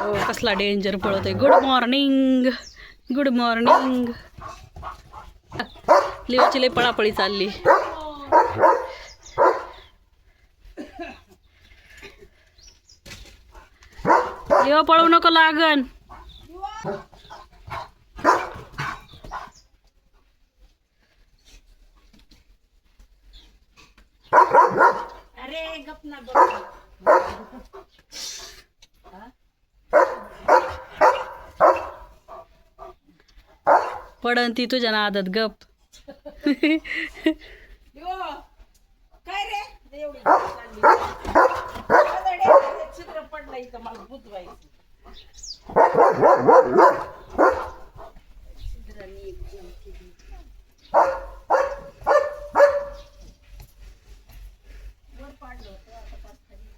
हो कसला डेंजर पळतोय. आहे गुड मॉर्निंग गुड मॉर्निंग लिओची लय पळापळी चालली. लिओ पळू नको लागन. अरे गप ना पडन ती तुझ्या नादात गप. यो काय रे? एवढी पडलं इथं मला बुजवायचं छिद्रांनी एकदम केली. वर पाडलं होतं, आता पाच खाली.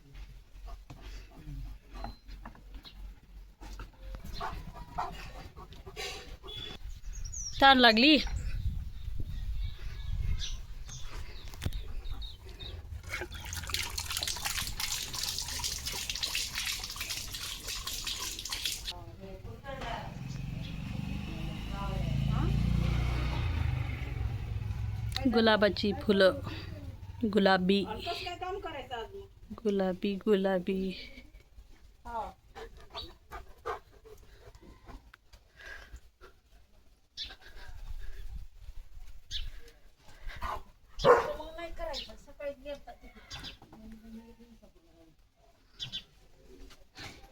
ताण लागली. गुलाबाची फुलं गुलाबी. गुलाबी गुलाबी.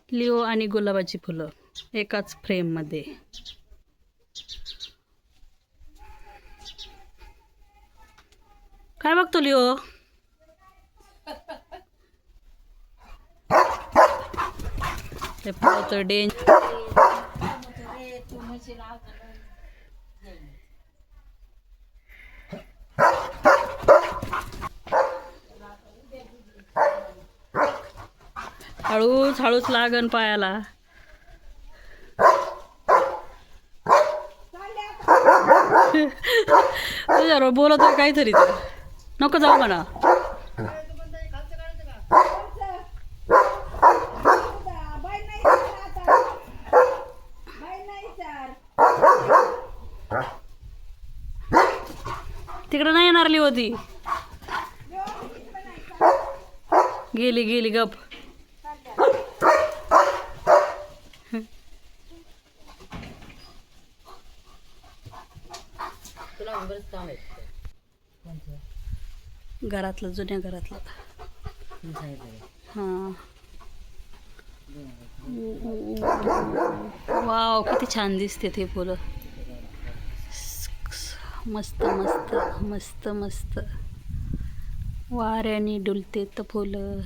लिओ आणि गुलाबाची फुलं एकाच फ्रेममध्ये काय बघतो लिओ ते डेंज रे तू म्हशीला अजून हळूच हळूच लागन पायाला. तुझ्या बोलत आहे काहीतरी तर. नको जाऊ म्हणा. तिकडे नाही नाही येणारली होती गेली गेली गप. घरातलं जुन्या घरातलं. हां. वाव किती छान दिसते ते फुलं. मस्त मस्त मस्त मस्त. वाऱ्याने डुलते तर फुलं.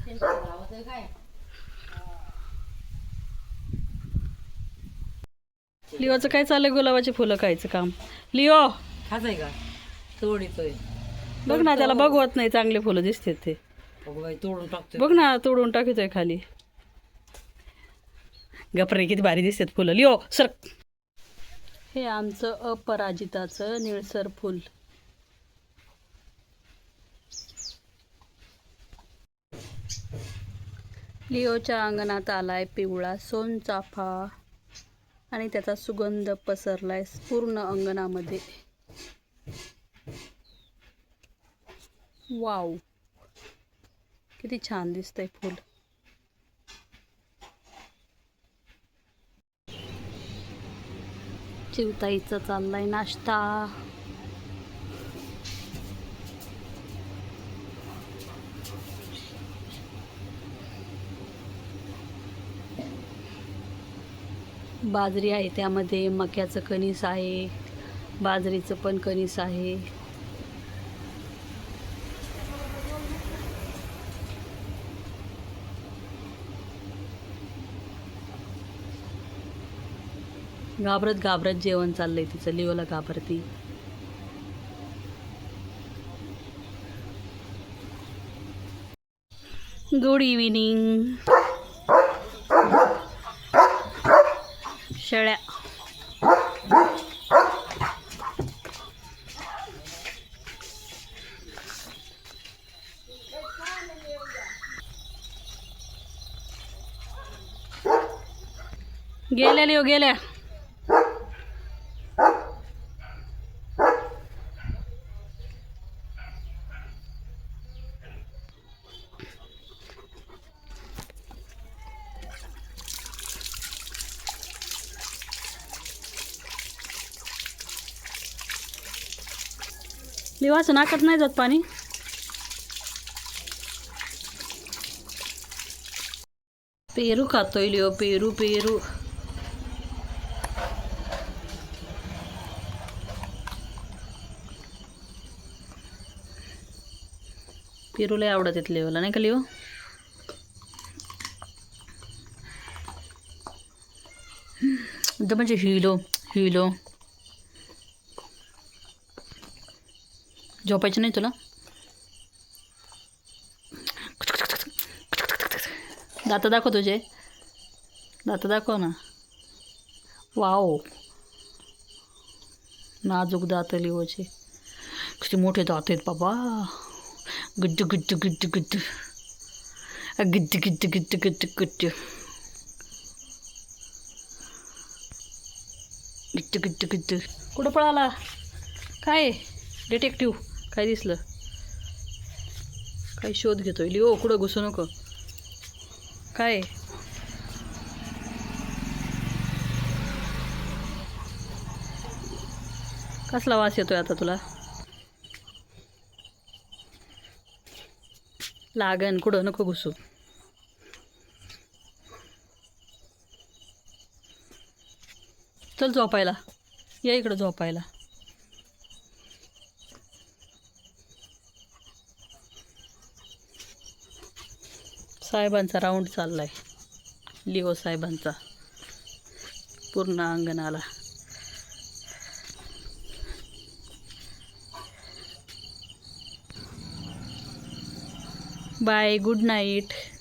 लिओचं काय चाललंय? गुलाबाची फुलं खायचं काम. लिओ! खायचंय का? तोडीतोय. बघ ना त्याला बघवत नाही चांगले फुलं दिसते ते. बाई तोडून टाकतोय. बघ ना तोडून टाकतोय खाली. गपरे किती भारी दिसतात फुलं. Leo sir. हे आमचं अपराजिताचं निळसर फुल. लिओच्या अंगणात आलाय पिवळा सोनचाफा. आणि त्याचा सुगंध पसरलाय पूर्ण अंगणामध्ये. वाव. किती छान दिसतंय फुल. चिवताईचा चाललाय नाश्ता. बाजरी आहे त्यामध्ये मक्याचं कणीस आहे बाजरीचं पण कणीस आहे. घाबरत घाबरत जेवण चाललंय तिचं लिओला घाबरती. गुड इव्हिनिंग शेळ्या. गेल्या लिओ गेल्या. लिवाचं नाकत नाही जात पाणी. पेरू खातोय लिओ पेरू पेरू. पेरू लय आवडत येत लिओला नाही का लिओ? एकदम म्हणजे हिलो हिलो. झोपायचं नाही तुला? दात दाखव तुझे. दात दाखव ना. वाव. नाजूक दात लिओचे. किती मोठे दात आहेत बाबा. गुड्ड गुड्ड गुड्ड गुड्ड. गिद्द गिद्द गिद्द गिद्द गुड्ड गिट्ट गिट्ट गिद्द कुठं पळाला? काय? डिटेक्टिव्ह. काय दिसलं? काय शोध घेतोय? लिओ कुठं घुसू नको. काय? कसला वास येतोय आता तुला? लागन कुठं नको घुसू. चल झोपायला. या इकडं झोपायला. साहेबांचा राऊंड चाललाय. लिओ साहेबांचा. पूर्ण अंगणाला. Bye good night